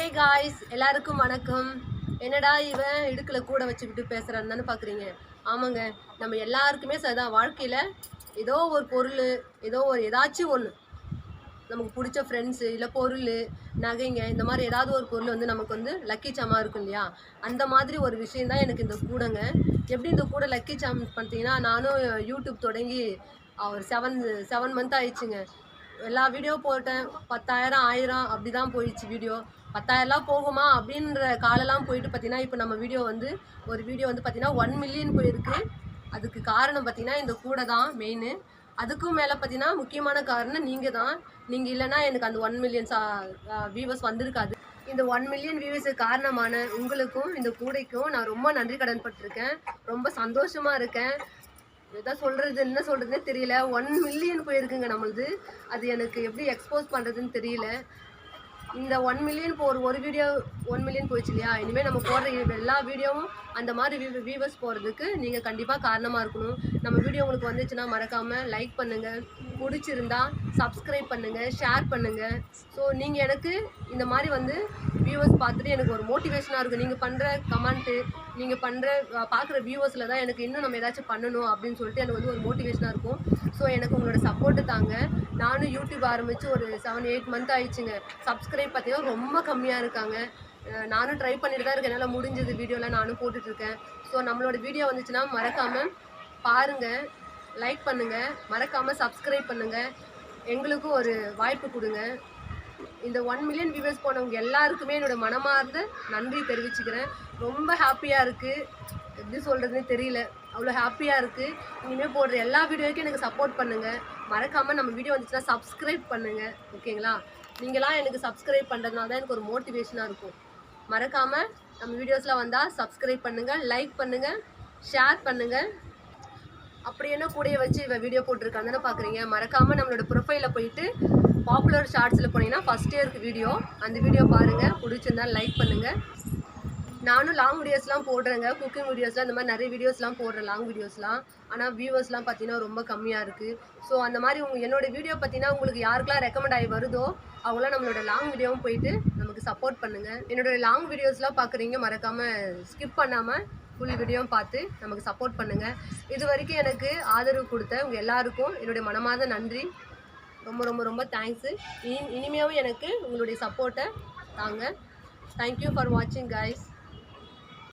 Hey guys எல்லாருக்கும் வணக்கம். என்னடா இவன் இடுக்கில் கூட வச்சுக்கிட்டு பேசுகிறான்னு தானே பார்க்குறீங்க ஆமாங்க நம்ம எல்லாருக்குமே சரிதான். வாழ்க்கையில் ஏதோ ஒரு பொருள் ஏதோ ஒரு ஏதாச்சும் ஒன்று நமக்கு பிடிச்ச ஃப்ரெண்ட்ஸு இல்லை பொருள் நகைங்க இந்த மாதிரி ஏதாவது ஒரு பொருள் வந்து நமக்கு வந்து லக்கி இருக்கும் இல்லையா? அந்த மாதிரி ஒரு விஷயம் தான் எனக்கு இந்த கூடைங்க. எப்படி இந்த கூடை லக்கி சாம் பார்த்தீங்கன்னா நானும் யூடியூப் தொடங்கி ஒரு செவன் செவன் மந்த் ஆயிடுச்சுங்க. எல்லா வீடியோ போட்டேன். பத்தாயிரம் ஆயிரம் அப்படி தான் போயிடுச்சு வீடியோ பத்தாயிரம்லாம் போகுமா அப்படின்ற காலெல்லாம் போயிட்டு பார்த்தீங்கன்னா இப்போ நம்ம வீடியோ வந்து ஒரு வீடியோ வந்து பார்த்தீங்கன்னா ஒன் மில்லியன் போயிருக்கு. அதுக்கு காரணம் பார்த்தீங்கன்னா இந்த கூடை தான் மெயின் அதுக்கும் மேலே பார்த்தீங்கன்னா முக்கியமான காரணம் நீங்கள் தான். நீங்கள் இல்லைன்னா எனக்கு அந்த ஒன் மில்லியன் வியூவர்ஸ் வந்திருக்காது. இந்த ஒன் மில்லியன் வியூவர்ஸுக்கு காரணமான உங்களுக்கும் இந்த கூடைக்கும் நான் ரொம்ப நன்றி கடன் பட்டிருக்கேன். ரொம்ப சந்தோஷமாக இருக்கேன். எதா சொல்கிறது என்ன சொல்கிறதுனே தெரியல. ஒன் மில்லியன் போயிருக்குங்க நம்மளுது. அது எனக்கு எப்படி எக்ஸ்போஸ் பண்ணுறதுன்னு தெரியல. இந்த ஒன் மில்லியன் இப்போ ஒரு ஒரு வீடியோ ஒன் மில்லியன் போயிடுச்சு இல்லையா? இனிமேல் நம்ம போடுற எல்லா வீடியோவும் அந்த மாதிரி வியூவர்ஸ் போகிறதுக்கு நீங்கள் கண்டிப்பாக காரணமாக இருக்கணும். நம்ம வீடியோ உங்களுக்கு வந்துச்சுன்னா மறக்காமல் லைக் பண்ணுங்கள் பிடிச்சிருந்தா சப்ஸ்கிரைப் பண்ணுங்கள் ஷேர் பண்ணுங்கள் ஸோ நீங்கள் எனக்கு இந்த மாதிரி வந்து வியூவர்ஸ் பார்த்துட்டு எனக்கு ஒரு மோட்டிவேஷனாக இருக்கும் நீங்கள் பண்ணுற கமெண்ட்டு நீங்கள் பண்ணுற பார்க்குற வியூவர்ஸில் தான் எனக்கு இன்னும் நம்ம ஏதாச்சும் பண்ணணும் அப்படின்னு சொல்லிட்டு எனக்கு வந்து ஒரு மோட்டிவேஷனாக இருக்கும். ஸோ எனக்கு உங்களோட சப்போர்ட்டு தாங்க. நானும் யூடியூப் ஆரம்பித்து ஒரு செவன் எயிட் மந்த் ஆயிடுச்சுங்க. சப்ஸ்கிரைப் பார்த்தீங்கன்னா ரொம்ப கம்மியாக இருக்காங்க. நானும் ட்ரை பண்ணிட்டு தான் இருக்கேன். என்னால் முடிஞ்சது வீடியோலாம் நானும் போட்டுட்ருக்கேன் ஸோ நம்மளோட வீடியோ வந்துச்சுன்னா மறக்காமல் பாருங்கள் லைக் பண்ணுங்கள் மறக்காமல் சப்ஸ்கிரைப் பண்ணுங்கள் எங்களுக்கும் ஒரு வாய்ப்பு கொடுங்க. இந்த ஒன் மில்லியன் வியூவர்ஸ் போனவங்க எல்லாருக்குமே என்னோட மனமார்ந்த நன்றி தெரிவிச்சுக்கிறேன். ரொம்ப ஹாப்பியாக இருக்குது எப்படி சொல்கிறதுனே தெரியல. அவ்வளோ ஹாப்பியாக இருக்குது இனிமேல் போடுற எல்லா வீடியோக்கும் எனக்கு சப்போர்ட் பண்ணுங்கள் மறக்காமல் நம்ம வீடியோ வந்துச்சுன்னா சப்ஸ்கிரைப் பண்ணுங்கள் ஓகேங்களா? நீங்களாம் எனக்கு சப்ஸ்கிரைப் பண்ணுறதுனால தான் எனக்கு ஒரு மோட்டிவேஷனாக இருக்கும். மறக்காமல் நம்ம வீடியோஸ்லாம் வந்தால் சப்ஸ்கிரைப் பண்ணுங்கள் லைக் பண்ணுங்கள் ஷேர் பண்ணுங்கள் அப்படி என்ன கூடைய வச்சு இவ வீடியோ போட்டிருக்காங்கன்னு பார்க்குறீங்க மறக்காமல் நம்மளோட ப்ரொஃபைலில் போயிட்டு பாப்புலர் ஷார்ட்ஸில் போனீங்கன்னா ஃபஸ்ட் இயருக்கு வீடியோ அந்த வீடியோ பாருங்கள் பிடிச்சிருந்தா லைக் பண்ணுங்கள் நானும் லாங் வீடியோஸ்லாம் போடுறேங்க. குக்கிங் வீடியோஸ்லாம் இந்த மாதிரி நிறைய வீடியோஸ்லாம் போடுறேன் லாங் வீடியோஸ்லாம் ஆனால் வியூவர்ஸ்லாம் பார்த்தீங்கன்னா ரொம்ப கம்மியாக இருக்குது ஸோ அந்த மாதிரி உங்கள் என்னோட வீடியோ பார்த்தீங்கன்னா உங்களுக்கு யாருக்கெல்லாம் ரெக்கமெண்ட் ஆகி வருதோ அவங்களாம் நம்மளோட லாங் வீடியோவும் போயிட்டு நமக்கு சப்போர்ட் பண்ணுங்கள் என்னோட லாங் வீடியோஸ்லாம் பார்க்குறீங்க மறக்காமல் ஸ்கிப் பண்ணாமல் ஃபுல் வீடியோவும் பார்த்து நமக்கு சப்போர்ட் பண்ணுங்கள் இது வரைக்கும் எனக்கு ஆதரவு கொடுத்த உங்கள் எல்லாருக்கும் என்னுடைய மனமார்ந்த நன்றி. ரொம்ப ரொம்ப ரொம்ப தேங்க்ஸு இனி இனிமையாகவும் எனக்கு உங்களுடைய சப்போர்ட்டை தாங்க. தேங்க்யூ ஃபார் வாட்சிங் கைஸ்